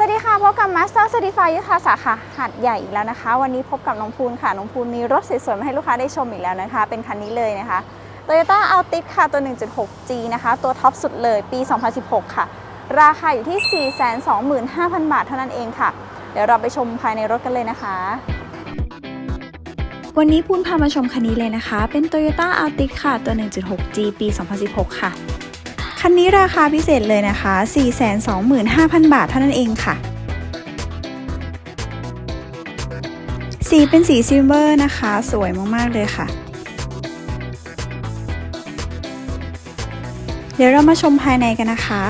สวัสดีค่ะพบกับ Master Certified ยุทธาสาขาหัดใหญ่อีกแล้วนะคะ วันนี้พบกับน้องพูนค่ะ น้องพูนมีรถสวยๆมาให้ลูกค้าได้ชมอีกแล้วนะคะ เป็นคันนี้เลยนะคะ Toyota Altis ค่ะ ตัว 1.6G นะคะ ตัวท็อปสุดเลยปี 2016 ค่ะ ราคาอยู่ที่ 425,000 บาทเท่านั้นเองค่ะ เดี๋ยวเราไปชมภายในรถกันเลยนะคะวันนี้พูนพามาชมคันนี้เลยนะคะ เป็น Toyota Altis ค่ะ ตัว 1.6G ปี 2016 ค่ะ คันนี้ราคาพิเศษเลยนะคะ 425,000 บาทเท่านั้นเองค่ะ สีเป็นสีซิลเวอร์นะคะ สวยมากๆเลยค่ะ เดี๋ยวเรามาชมภายในกันนะคะ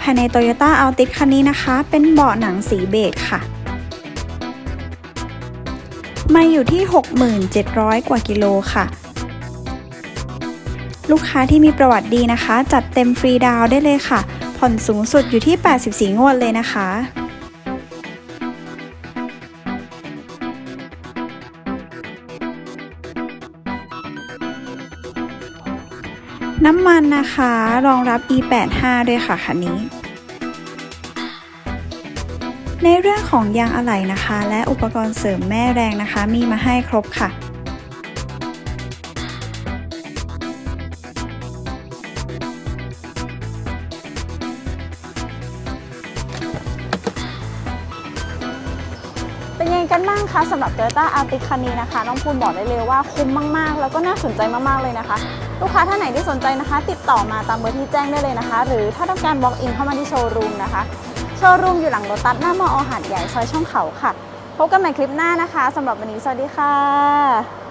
ภายใน Toyota Altis คันนี้นะคะ เป็นเบาะหนังสีเบจค่ะ มาอยู่ที่ 67,000กว่ากิโลค่ะ ลูกค้าที่มีประวัติดีนะคะ จัดเต็มฟรีดาวได้เลยค่ะ ผ่อนสูงสุดอยู่ที่ 84 งวดเลยนะคะน้ำมันนะคะ รองรับ E85 ด้วยค่ะคันนี้ ในเรื่องของยางอะไหล่นะคะ และอุปกรณ์เสริมแม่แรงนะคะ มีมาให้ครบค่ะ งกันบ้างคะสำหรับ Toyota a r t i c คันนี้นะคะ น้องพูนบอกได้เลยว่าคุ้มมาก ๆ แล้วก็น่าสนใจมาก ๆ เลยนะคะ ลูกค้าท่านไหนที่สนใจนะคะ ติดต่อมาตามเบอร์ที่แจ้งได้เลยนะคะ หรือถ้าต้องการบล็อกอินเข้ามาที่โชว์รูมนะคะ โชว์รูมอยู่หลังรถตัดหน้ามอหาดใหญ่ซอยช่องเขาค่ะ พบกันใหม่คลิปหน้านะคะสำหรับวันนี้สวัสดีค่ะ